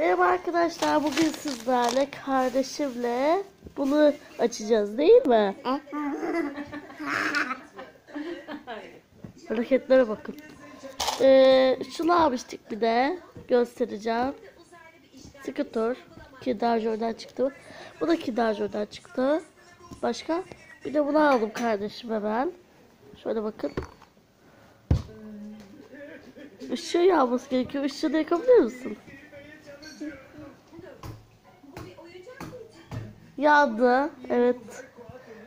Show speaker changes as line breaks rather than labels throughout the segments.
Merhaba arkadaşlar. Bugün sizlerle kardeşimle bunu açacağız değil mi? Hareketlere bakın. Ee, şunu almıştık bir de. Göstereceğim. Scooter. Kinder Joy'dan çıktı. Bu da Kinder Joy'dan çıktı. Başka? Bir de bunu aldım kardeşime ben. Şöyle bakın. Işığı yanması gerekiyor. Işığı da yakabilir misin? Yandı. Evet.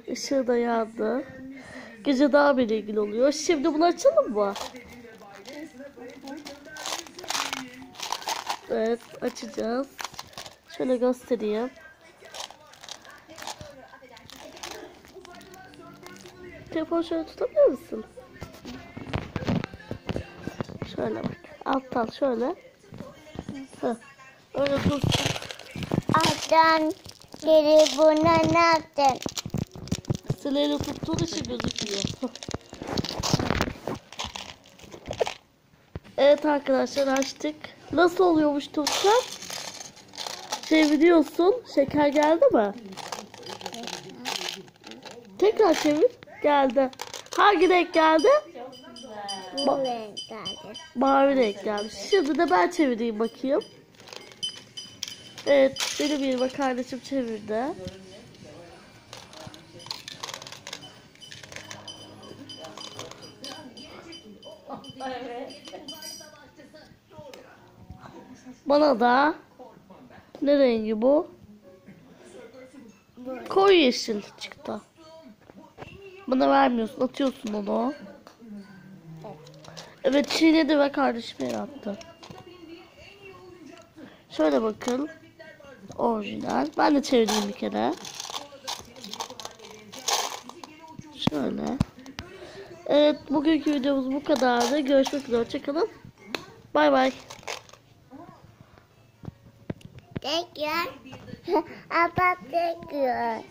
Işığı da yandı. Gece daha bile ilgili oluyor. Şimdi bunu açalım mı? Evet açacağız. Şöyle göstereyim. Telefon şöyle tutabilir misin? Şöyle bak. Alttan şöyle. Heh. Öyle dursun.
Alttan geri buna ne yaptın?
Sileyle tuttuğun için gözüküyor. evet arkadaşlar açtık. Nasıl oluyormuş Tufkan? Çeviriyorsun. Şeker geldi mi? Tekrar çevir. Geldi. Hangi renk geldi?
Geldi.
Mavi renk geldi. Şimdi de ben çevireyim bakayım. Evet, benim yerime kardeşim çevirdi. Bana da ne rengi bu? Koyu yeşil çıktı. Bana vermiyorsun, atıyorsun onu. Evet çiğnedi ve kardeşime yaptı. Şöyle bakın. Orijinal. Ben de çevireyim bir kere. Şöyle. Evet bugünkü videomuz bu kadardı. Görüşmek üzere. Hoşçakalın. Bay bay.
Tekrar. Abla tekrar.